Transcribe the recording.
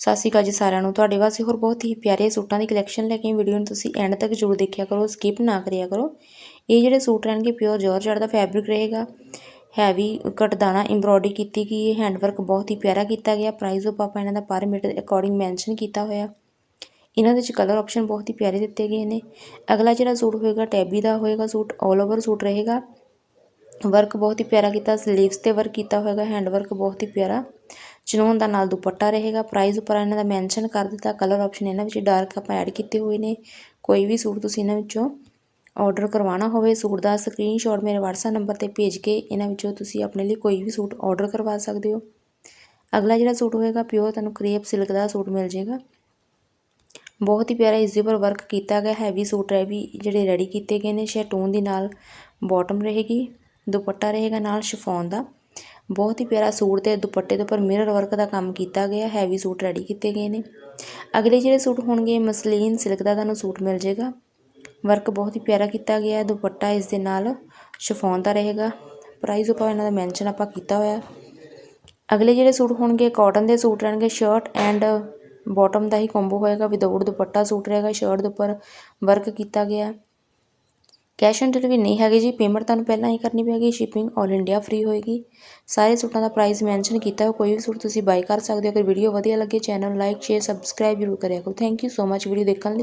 ਸਤਿ ਸ਼੍ਰੀ ਅਕਾਲ ਜੀ ਸਾਰਿਆਂ ਨੂੰ। ਤੁਹਾਡੇ ਵਾਸਤੇ ਹੋਰ ਬਹੁਤ ਹੀ ਪਿਆਰੇ ਸੂਟਾਂ ਦੀ ਕਲੈਕਸ਼ਨ ਲੈ ਕੇ ਵੀਡੀਓ ਨੂੰ ਤੁਸੀਂ ਐਂਡ ਤੱਕ ਜ਼ਰੂਰ ਦੇਖਿਆ ਕਰੋ ਸਕਿਪ ਨਾ ਕਰਿਆ ਕਰੋ। ਇਹ ਜਿਹੜੇ ਸੂਟ ਰਹਿਣਗੇ ਪਿਓਰ ਜਾਰਜਟ ਦਾ ਫੈਬਰਿਕ ਰਹੇਗਾ। ਹੈਵੀ ਕਟਦਾਣਾ ਐਮਬ੍ਰੋਇਡਰੀ ਕੀਤੀ ਗਈ ਹੈ। ਹੈਂਡਵਰਕ ਬਹੁਤ ਹੀ ਪਿਆਰਾ ਕੀਤਾ ਗਿਆ। ਪ੍ਰਾਈਸ ਉਹ ਆਪਾਂ ਇਹਨਾਂ ਦਾ ਪਰ ਮੀਟਰ ਦੇ ਅਕੋਰਡਿੰਗ ਮੈਂਸ਼ਨ ਕੀਤਾ ਹੋਇਆ। ਇਹਨਾਂ ਦੇ ਵਿੱਚ ਕਲਰ ਆਪਸ਼ਨ ਬਹੁਤ ਹੀ ਪਿਆਰੇ ਦਿੱਤੇ ਗਏ ਨੇ। ਅਗਲਾ ਜਿਹੜਾ ਸੂਟ ਹੋਏਗਾ ਟੈਬੀ ਦਾ ਹੋਏਗਾ ਸੂਟ 올 ਓਵਰ ਸੂਟ ਰਹੇਗਾ। ਵਰਕ ਬਹੁਤ ਹੀ ਪਿਆਰਾ ਕੀਤਾ। ਸਲੀਵਸ ਤੇ ਵਰਕ ਕੀਤਾ ਹੋਏਗਾ। ਹੈਂਡ ਵਰਕ ਬਹੁਤ ਹੀ ਪਿਆਰਾ। ਚਨੋਨ ਦਾ ਨਾਲ ਦੁਪੱਟਾ ਰਹੇਗਾ। ਪ੍ਰਾਈਸ ਉੱਪਰ ਇਹਨਾਂ ਦਾ ਮੈਂਸ਼ਨ ਕਰ ਦਿੱਤਾ। ਕਲਰ ਆਪਸ਼ਨ ਇਹਨਾਂ ਵਿੱਚ ਡਾਰਕ ਆਪਾਂ ਐਡ ਕੀਤੇ ਹੋਏ ਨੇ। ਕੋਈ ਵੀ ਸੂਟ ਤੁਸੀਂ ਇਹਨਾਂ ਵਿੱਚੋਂ ਆਰਡਰ ਕਰਵਾਉਣਾ ਹੋਵੇ, ਸੂਟ ਦਾ ਸਕਰੀਨਸ਼ਾਟ ਮੇਰੇ WhatsApp ਨੰਬਰ ਤੇ ਭੇਜ ਕੇ ਇਹਨਾਂ ਵਿੱਚੋਂ ਤੁਸੀਂ ਆਪਣੇ ਲਈ ਕੋਈ ਵੀ ਸੂਟ ਆਰਡਰ ਕਰਵਾ ਸਕਦੇ ਹੋ। ਅਗਲਾ ਜਿਹੜਾ ਸੂਟ ਹੋਏਗਾ ਪਿਓਰ ਤੁਹਾਨੂੰ ਕ੍ਰੇਪ ਸਿਲਕ ਦਾ ਸੂਟ ਮਿਲ ਜਾਏਗਾ। ਬਹੁਤ ਹੀ ਪਿਆਰਾ ਇਸ ਦੇ ਉੱਪਰ ਵਰਕ ਕੀਤਾ ਗਿਆ। ਹੈਵੀ ਸੂਟ ਹੈ ਵੀ, ਜਿਹੜੇ ਰੈਡੀ ਕੀਤੇ ਗਏ ਨੇ। ਸ਼ੈਟੂਨ ਦੀ ਨਾਲ ਬਾਟਮ ਰਹੇਗੀ। ਦੁਪੱਟਾ ਰਹੇਗਾ ਨਾਲ ਸ਼ਿਫੋਨ ਦਾ। ਬਹੁਤ ਹੀ ਪਿਆਰਾ ਸੂਟ ਤੇ ਦੁਪੱਟੇ ਦੇ ਉੱਪਰ ਮਿਰਰ ਵਰਕ ਦਾ ਕੰਮ ਕੀਤਾ ਗਿਆ ਹੈਵੀ ਸੂਟ ਰੈਡੀ ਕੀਤੇ ਗਏ ਨੇ। ਅਗਲੇ ਜਿਹੜੇ ਸੂਟ ਹੋਣਗੇ, ਮਸਲੀਨ ਸਿਲਕ ਦਾ ਤੁਹਾਨੂੰ ਸੂਟ ਮਿਲ ਜਾਏਗਾ। ਵਰਕ ਬਹੁਤ ਹੀ ਪਿਆਰਾ ਕੀਤਾ ਗਿਆ ਹੈ ਦੁਪੱਟਾ ਇਸ ਦੇ ਨਾਲ ਸ਼ਿਫੋਨ ਦਾ ਰਹੇਗਾ। ਪ੍ਰਾਈਸ ਉੱਪਰ ਇਹਨਾਂ ਦਾ ਮੈਂਸ਼ਨ ਆਪਾਂ ਕੀਤਾ ਹੋਇਆ ਅਗਲੇ ਜਿਹੜੇ ਸੂਟ ਹੋਣਗੇ ਕਾਟਨ ਦੇ ਸੂਟ ਰਹਿਣਗੇ ਸ਼ਰਟ ਐਂਡ ਬਾਟਮ ਦਾ ਹੀ ਕੰਬੋ ਹੋਏਗਾ। ਵਿਦਆਊਟ ਦੁਪੱਟਾ ਸੂਟ ਰਹੇਗਾ ਸ਼ਰਟ ਦੇ ਉੱਪਰ ਵਰਕ ਕੀਤਾ ਗਿਆ। ਕੈਸ਼ ਔਨ ਡਿਲੀਵਰੀ ਨਹੀਂ ਹੈਗੀ ਜੀ ਪੇਮੈਂਟ ਤੁਹਾਨੂੰ ਪਹਿਲਾਂ ਹੀ ਕਰਨੀ ਪੈਗੀ ਸ਼ਿਪਿੰਗ ਆਲ ਇੰਡੀਆ ਫ੍ਰੀ ਹੋਏਗੀ। ਸਾਰੇ ਸੂਟਾਂ ਦਾ ਪ੍ਰਾਈਸ ਮੈਂਸ਼ਨ ਕੀਤਾ ਕੋਈ ਵੀ ਸੂਟ ਤੁਸੀਂ ਬਾਈ ਕਰ ਸਕਦੇ ਹੋ। ਅਗਰ ਵੀਡੀਓ ਵਧੀਆ ਲੱਗੇ ਚੈਨਲ ਨੂੰ ਲਾਈਕ ਸ਼ੇਅਰ ਸਬਸਕ੍ਰਾਈਬ ਜ਼ਰੂਰ ਕਰਿਆ ਕਰੋ। Thank you so much video ਦੇਖਣ ਲਈ।